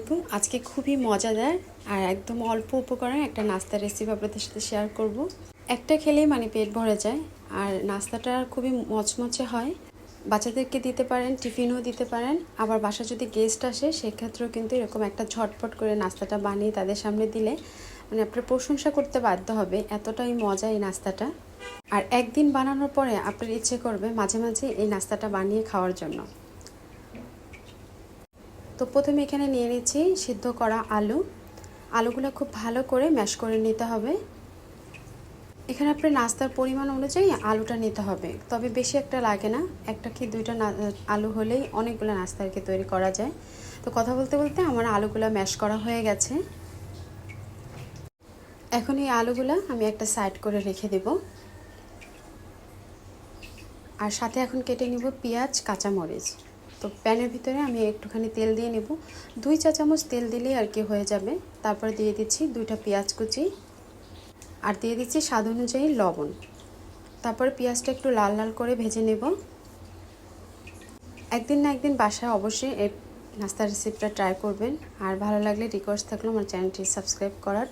আলাইকুম। আজকে খুবই মজাদার আর একদম অল্প উপকরণে একটা নাস্তার রেসিপি আপনাদের সাথে শেয়ার করব। একটা খেলেই মানে পেট ভরে যায়। আর নাস্তাটা খুবই মচমচে হয়। বাচ্চাদেরকে দিতে পারেন, টিফিনও দিতে পারেন। আবার বাসা যদি গেস্ট আসে, সেক্ষেত্রেও কিন্তু এরকম একটা ঝটপট করে নাস্তাটা বানিয়ে তাদের সামনে দিলে মানে আপনার প্রশংসা করতে বাধ্য হবে। এতটাই মজা এই নাস্তাটা। আর একদিন বানানোর পরে আপনার ইচ্ছে করবে মাঝে মাঝে এই নাস্তাটা বানিয়ে খাওয়ার জন্য। তো প্রথমে এখানে নিয়ে নিচ্ছি সিদ্ধ করা আলু। আলুগুলো খুব ভালো করে ম্যাশ করে নিতে হবে। এখানে আপনার নাস্তার পরিমাণ অনুযায়ী আলুটা নিতে হবে। তবে বেশি একটা লাগে না। একটা কি দুইটা আলু হলেই অনেকগুলো নাস্তা আর কি তৈরি করা যায়। তো কথা বলতে বলতে আমার আলুগুলো ম্যাশ করা হয়ে গেছে। এখন এই আলুগুলো আমি একটা সাইড করে রেখে দেব। আর সাথে এখন কেটে নিব পেঁয়াজ, কাঁচামরিচ। তো প্যানের ভিতরে আমি একটুখানি তেল দিয়ে নেব। দুই চা চামচ তেল দিলেই আর কি হয়ে যাবে। তারপরে দিয়ে দিচ্ছি দুইটা পেঁয়াজ কুচি আর দিয়ে দিচ্ছি স্বাদ অনুযায়ী লবণ। তারপরে পেঁয়াজটা একটু লাল লাল করে ভেজে নেব। একদিন না একদিন বাসায় অবশ্যই এই নাস্তার রেসিপিটা ট্রাই করবেন। আর ভালো লাগলে রিকোয়েস্ট থাকল আমার চ্যানেলটি সাবস্ক্রাইব করার।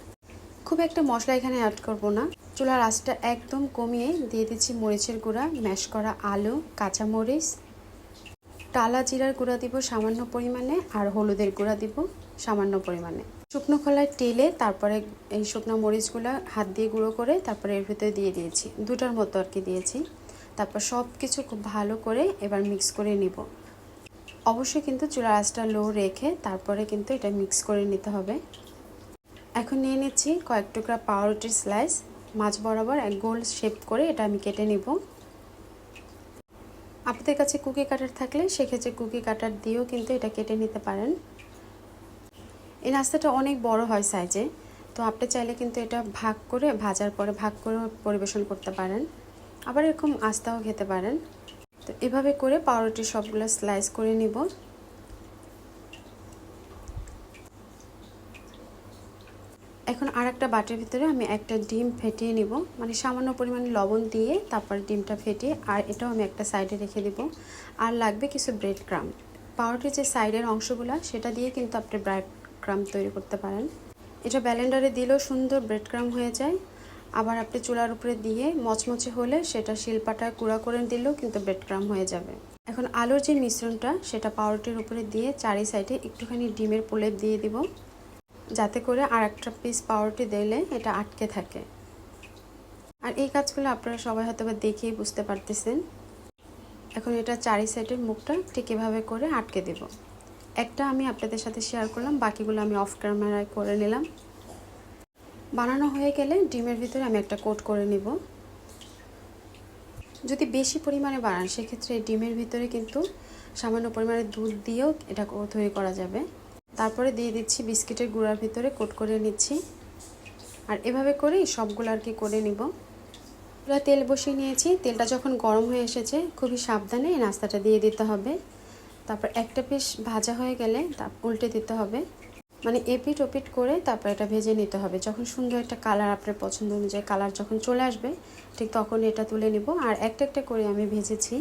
খুব একটা মশলা এখানে অ্যাড করব না। চুলার আঁচটা একদম কমিয়ে দিয়ে দিচ্ছি মরিচের গুঁড়া ম্যাশ করা আলু, কাঁচামরিচ টালা জিরার গুঁড়া দিব সামান্য পরিমাণে আর হলুদের গুঁড়া দিব সামান্য পরিমাণে। শুকনো খোলায় টেলে তারপরে এই শুকনো মরিচগুলো হাত দিয়ে গুঁড়ো করে তারপরে এর ভিতরে দিয়ে দিয়েছি। দুটার মতো আর কি দিয়েছি। তারপর সব কিছু খুব ভালো করে এবার মিক্স করে নিব। অবশ্যই কিন্তু চুলার আঁচটা লো রেখে তারপরে কিন্তু এটা মিক্স করে নিতে হবে। এখন নিয়ে নিচ্ছি কয়েক টুকরা পাউরুটির স্লাইস মাছ বরাবর এক গোল শেপ করে এটা আমি কেটে নিব। আপনাদের কাছে কুকি কাটার থাকলে সেক্ষেত্রে কুকি কাটার দিয়েও কিন্তু এটা কেটে নিতে পারেন। এই নাস্তাটা অনেক বড় হয় সাইজে, তো আপনি চাইলে কিন্তু এটা ভাগ করে, ভাজার পরে ভাগ করে পরিবেশন করতে পারেন। আবার এরকম আস্তাও খেতে পারেন। তো এভাবে করে পাউরুটি সবগুলো স্লাইস করে নিব। এখন আর একটা বাটির ভিতরে আমি একটা ডিম ফেটিয়ে নিব। মানে সামান্য পরিমাণে লবণ দিয়ে তারপর ডিমটা ফেটিয়ে আর এটাও আমি একটা সাইডে রেখে দিব। আর লাগবে কিছু ব্রেড ক্রাম পাউরুটির যে সাইডের অংশগুলো, সেটা দিয়ে কিন্তু আপনি ব্রেড ক্রাম তৈরি করতে পারেন। এটা ব্যালেন্ডারে দিলেও সুন্দর ব্রেড ক্রাম হয়ে যায়। আবার আপনি চুলার উপরে দিয়ে মচমচে হলে সেটা শিলপাটায় কুড়া করে দিলেও কিন্তু ব্রেড ক্রাম হয়ে যাবে। এখন আলুর যে মিশ্রণটা, সেটা পাউরুটির উপরে দিয়ে চারি সাইডে একটুখানি ডিমের প্রলেপ দিয়ে দিব। যাতে করে আর একটা পিস পাউরুটি দিলে এটা আটকে থাকে। আর এই কাজগুলো আপনারা সবাই হয়তো বা দেখেই বুঝতে পারতেছেন। এখন এটা চারি সাইডের মুখটা ঠিক এভাবে করে আটকে দেব। একটা আমি আপনাদের সাথে শেয়ার করলাম, বাকিগুলো আমি অফ ক্যামেরায় করে নিলাম। বানানো হয়ে গেলে ডিমের ভিতরে আমি একটা কোট করে নিব। যদি বেশি পরিমাণে বানান, সেক্ষেত্রে ডিমের ভিতরে কিন্তু সামান্য পরিমাণে দুধ দিয়েও এটা তৈরি করা যাবে। তারপরে দিয়ে দিচ্ছি বিস্কিটের গুঁড়ার ভিতরে, কোট করে নিচ্ছি। আর এভাবে করেই সবগুলো আর কি করে নিব। এবার তেল বসিয়ে নিয়েছি। তেলটা যখন গরম হয়ে এসেছে, খুবই সাবধানে এই নাস্তাটা দিয়ে দিতে হবে। তারপর একটা পিস ভাজা হয়ে গেলে তা উল্টে দিতে হবে। মানে এপিট ওপিট করে তারপর এটা ভেজে নিতে হবে। যখন সুন্দর একটা কালার আপনার পছন্দ অনুযায়ী কালার যখন চলে আসবে, ঠিক তখন এটা তুলে নিব। আর একটা একটা করে আমি ভেজেছি।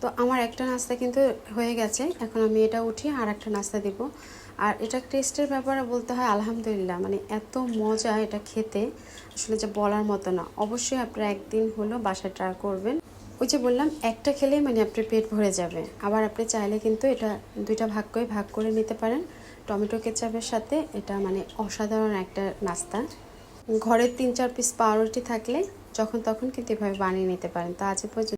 তো আমার একটা নাস্তা কিন্তু হয়ে গেছে, এখন আমি এটা উঠিয়ে আর একটা নাস্তা দিব। আর এটা টেস্টের ব্যাপারে বলতে হয় আলহামদুলিল্লাহ মানে এত মজা এটা খেতে, আসলে যে বলার মতো না। অবশ্যই আপনারা একদিন হলো বাসায় ট্রাই করবেন। ওই যে বললাম, একটা খেলেই মানে আপনার পেট ভরে যাবে। আবার আপনি চাইলে কিন্তু এটা দুইটা ভাগ করে ভাগ করে নিতে পারেন। টমেটো কেচাপের সাথে এটা মানে অসাধারণ একটা নাস্তা। ঘরের তিন চার পিস পাউরুটি থাকলে যখন তখন কিন্তু এভাবে বানিয়ে নিতে পারেন। তা আজ পর্যন্ত